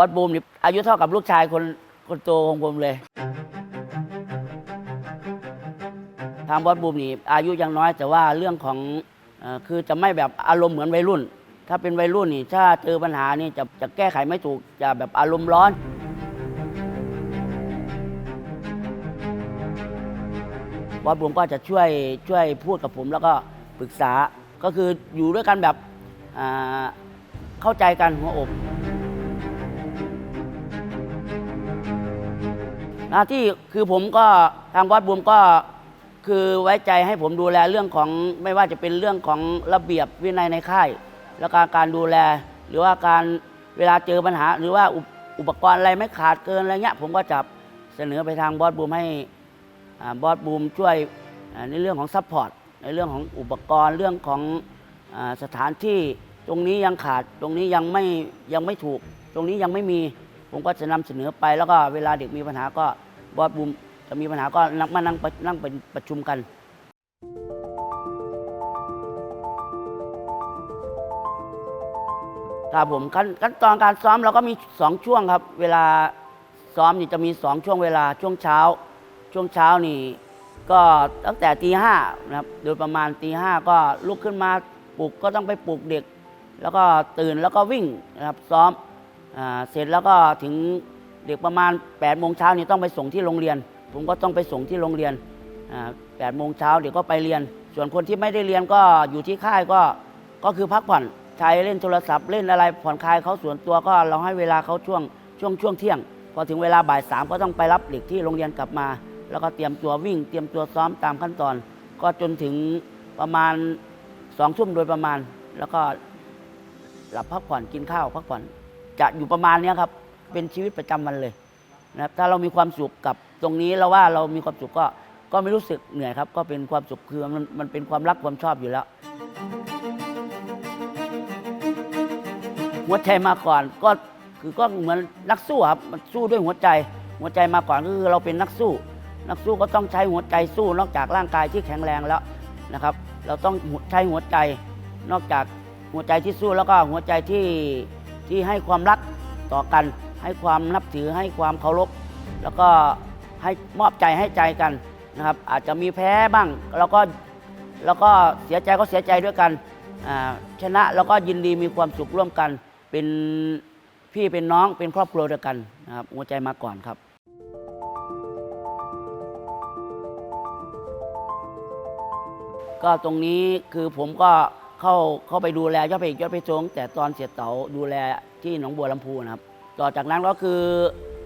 อสบูมนี่อายุเท่ากับลูกชายคนคนโตของผมเลย ทางบอสบูมนี่อายุยังน้อยแต่ว่าเรื่องของเออคือจะไม่แบบอารมณ์เหมือนวัยรุ่น ถ้าเป็นวัยรุ่นนี่ถ้าเจอปัญหานี่จะจะแก้ไขไม่ถูกจะแบบอารมณ์ร้อน บอสบูมก็จะช่วยช่วยพูดกับผมแล้วก็ปรึกษาก็คืออยู่ด้วยกันแบบอ่าเข้าใจกันหัวอก หน้าที่คือผมก็ทางวัดบุมก็คือไว้ใจให้ผมดูแลเรื่องของไม่ว่าจะเป็นเรื่องของระเบียบวินัยในค่าย แล้วก็การดูแล หรือว่าการเวลาเจอปัญหา หรือว่าอุปอุปกรณ์อะไรไม่ขาดเกินอะไรเงี้ยผมก็จะเสนอไปทางบอสบูมให้บอสบูมช่วยในเรื่องของซัพพอร์ตในเรื่องของอุปกรณ์เรื่องของอสถานที่ตรงนี้ยังขาดตรงนี้ยังไม่ยังไม่ถูก ตรงนี้ยังไม่มี ผมก็จะนำเสนอไปแล้วก็เวลาเด็กมีปัญหาก็บอสบูมจะมีปัญหาก็นั่งมานั่งนั่งเป็นประชุมกันครับผมขั้นขั้นตอนการซ้อมเราก็มีสองช่วงครับ เวลาซ้อมนี่จะมีสองช่วงเวลาช่วงเช้า ช่วงเช้านี่ก็ตั้งแต่ตีห้านะครับโดยประมาณตีห้าก็ลุกขึ้นมาปลุกก็ต้องไปปลุกเด็ก แล้วก็ตื่นแล้วก็วิ่งนะครับซ้อม เสร็จแล้วก็ถึงเด็กประมาณ8ปดโมงเช้านี่ต้องไปส่งที่โรงเรียน ผมก็ต้องไปส่งที่โรงเรียนแปดโมงเช้าเด็กก็ไปเรียน ส่วนคนที่ไม่ได้เรียนก็อยู่ที่ค่ายก็ก็คือพักผ่อนใช้เล่นโทรศัพท์เล่นอะไรผ่อนคลายเขาส่วนตัวก็เราให้เวลาเขาช่วงช่วงช่วงเที่ยง พอถึงเวลาบ่ายสามก็ต้องไปรับเด็กที่โรงเรียนกลับมา แล้วก็เตรียมตัววิ่ง เตรียมตัวซ้อมตามขั้นตอน ก็จนถึงประมาณสองทุ่มโดยประมาณ แล้วก็หลับพักผ่อนกินข้าวพักผ่อน จะอยู่ประมาณเนี้ยครับ เป็นชีวิตประจำวันเลยนะครับถ้าเรามีความสุขกับตรงนี้เราว่าเรามีความสุขก็ก็ไม่รู้สึกเหนื่อยครับ ก็เป็นความสุขคือมันมันเป็นความรักความชอบอยู่แล้ว หัวใจมาก่อนก็คือก็เหมือนนักสู้ครับมันสู้ด้วยหัวใจ หัวใจมาก่อนก็คือเราเป็นนักสู้ นักสู้ก็ต้องใช้หัวใจสู้นอกจากร่างกายที่แข็งแรงแล้วนะครับ เราต้องใช้หัวใจนอกจากหัวใจที่สู้แล้วก็หัวใจที่ ที่ให้ความรักต่อกัน ให้ความนับถือให้ความเคารพแล้วก็ให้มอบใจให้ใจกันนะครับ อาจจะมีแพ้บ้างแล้วก็แล้วก็เสียใจก็เสียใจด้วยกันชนะแล้วก็ยินดีมีความสุขร่วมกัน เป็นพี่เป็นน้องเป็นครอบครัวเดียวกันนะครับหัวใจมาก่อนครับก็ตรงนี้คือผมก็ เข้าเข้าไปดูแลยอดเพลงยอดเพลงงแต่ตอนเสียเต๋าดูแลที่หนองบัวลำพูนะครับ ต่อจากนั้นก็คือ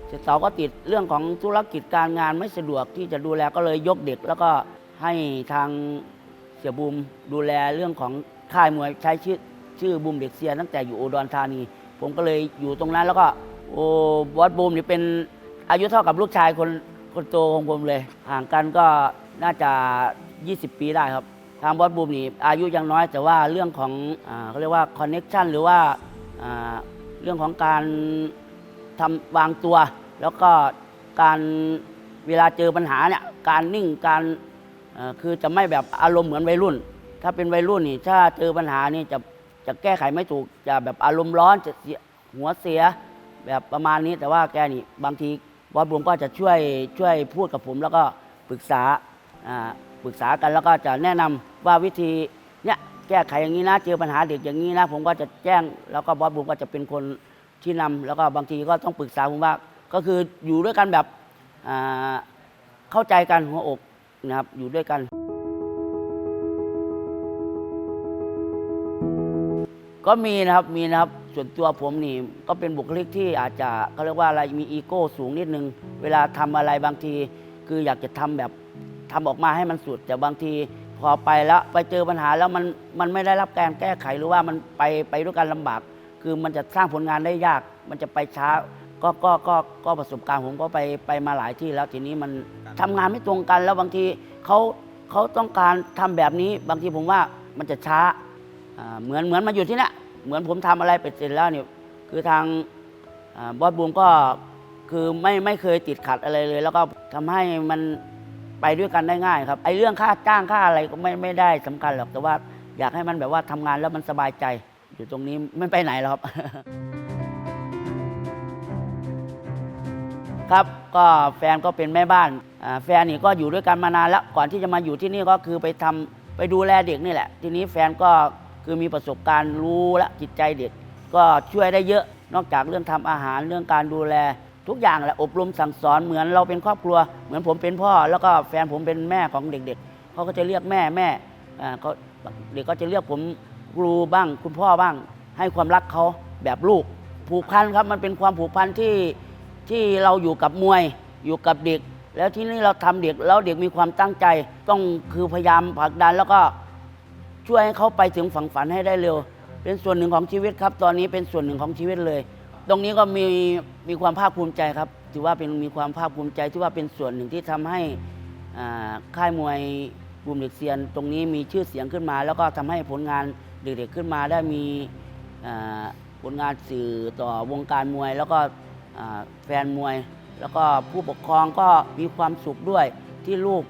เสียเต๋าก็ติดเรื่องของธุรกิจการงานไม่สะดวกที่จะดูแลก็เลยยกเด็ก แล้วก็ให้ทางเสียบูมดูแลเรื่องของค่ายมวยใช้ชื่อชื่อบูมเด็กเซียตั้งแต่อยู่อุดรธานี ผมก็เลยอยู่ตรงนั้นแล้วก็โอ้บอสบูมนี่เป็นอายุเท่ากับลูกชายคนคนโตของผมเลย ห่างกันก็น่าจะ 20 ปีได้ครับ ทางบอสบูมนี่อายุยังน้อยแต่ว่าเรื่องของอาเขาเรียกว่าคอนเน็ชันหรือว่าอ่าเรื่องของการทำวางตัว แล้วก็การเวลาเจอปัญหาเนี่ยการนิ่งการเอ่อคือจะไม่แบบอารมณ์เหมือนวัยรุ่น ถ้าเป็นวัยรุ่นนี่ถ้าเจอปัญหานี่จะจะแก้ไขไม่ถูกจะแบบอารมณ์ร้อนจะเสียหัวเสียแบบประมาณนี้แต่ว่าแกนี่บางทีบอสบูมก็จะช่วยช่วยพูดกับผม แล้วก็ปรึกษาอ่า ปรึกษากันแล้วก็จะแนะนำว่าวิธีเนี่ยแก้ไขอย่างนี้นะเจอปัญหาเด็กอย่างนี้นะ ผมก็จะแจ้งแล้วก็บอสบูมก็จะเป็นคนที่นำแล้วก็บางทีก็ต้องปรึกษาผมว่าก็คืออยู่ด้วยกันแบบเข้าใจกันหัวอกนะครับอยู่ด้วยกัน ก็มีนะครับมีนะครับส่วนตัวผมนี่ก็เป็นบุคลิกที่อาจจะเขาเรียกว่าอะไรมีอีโก้สูงนิดนึง เวลาทำอะไรบางที คืออยากจะทำแบบ ทำออกมาให้มันสุด แต่บางทีพอไปแล้วไปเจอปัญหาแล้วมันมันไม่ได้รับการแก้ไขหรือว่ามันไปไปด้วยกันลำบาก คือมันจะสร้างผลงานได้ยาก มันจะไปช้าก็ก็ก็ก็ประสบการณ์ผมก็ไปไปมาหลายที่แล้วทีนี้มันทำงานไม่ตรงกันแล้วบางทีเขาเขาต้องการทำแบบนี้ บางทีผมว่ามันจะช้าเหมือนเหมือนมาอยู่ที่นี้ยเหมือนผมทำอะไรไปเสร็จแล้วเนี่ยคือทางบอสบูมก็คือไม่ไม่เคยติดขัดอะไรเลย แล้วก็ทำให้มัน ไปด้วยกันได้ง่ายครับไอ้เรื่องค่าจ้างค่าอะไรก็ไม่ไม่ได้สำคัญหรอกแต่ว่าอยากให้มันแบบว่าทำงานแล้วมันสบายใจ อยู่ตรงนี้ไม่ไปไหนหรอกครับ ครับก็แฟนก็เป็นแม่บ้านอ่าแฟนนี่ก็อยู่ด้วยกันมานานแล้วก่อนที่จะมาอยู่ที่นี่ก็คือไปทำไปดูแลเด็กนี่แหละ ทีนี้แฟนก็คือมีประสบการณ์รู้และจิตใจเด็ก ก็ช่วยได้เยอะนอกจากเรื่องทำอาหารเรื่องการดูแล ทุกอย่างแหละอบรมสั่งสอนเหมือนเราเป็นครอบครัว เหมือนผมเป็นพ่อ แล้วก็แฟนผมเป็นแม่ของเด็ก ๆเขาก็จะเรียกแม่แม่เขาเด็กก็จะเรียกผมครูบ้าง คุณพ่อบ้าง ให้ความรักเขาแบบลูกผูกพันครับมันเป็นความผูกพันที่ที่เราอยู่กับมวย อยู่กับเด็ก แล้วที่นี่เราทำเด็กแล้วเด็กมีความตั้งใจ ต้องคือพยายามผลักดันแล้วก็ช่วยให้เขาไปถึงฝั่งฝันให้ได้เร็ว เป็นส่วนหนึ่งของชีวิตครับ ตอนนี้เป็นส่วนหนึ่งของชีวิตเลย ตรงนี้ก็มีมีความภาคภูมิใจครับ ถือว่าเป็นมีความภาคภูมิใจที่ว่าเป็นส่วนหนึ่งที่ทำให้ค่ายมวยกลุ่มเด็กเซียน ตรงนี้มีชื่อเสียงขึ้นมา แล้วก็ทำให้ผลงานเด็กๆขึ้นมาได้มีผลงานสื่อต่อวงการมวย แล้วก็แฟนมวย แล้วก็ผู้ปกครองก็มีความสุขด้วยที่ลูก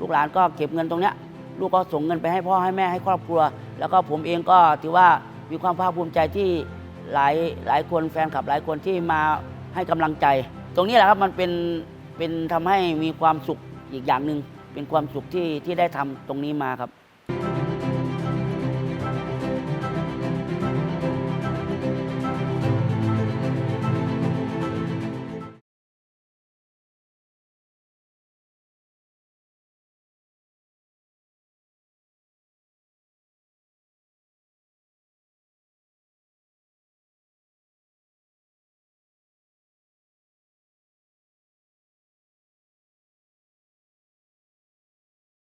ลูกหลานก็เก็บเงินตรงนี้ลูกก็ส่งเงินไปให้พ่อให้แม่ให้ครอบครัว แล้วก็ผมเองก็ถือว่ามีความภาคภูมิใจที่ หลายหลายคนแฟนคลับหลายคนที่มาให้กำลังใจ ตรงนี้แหละครับมันเป็นเป็นทำให้มีความสุขอีกอย่างหนึ่งเป็นความสุขที่ที่ได้ทำตรงนี้มาครับ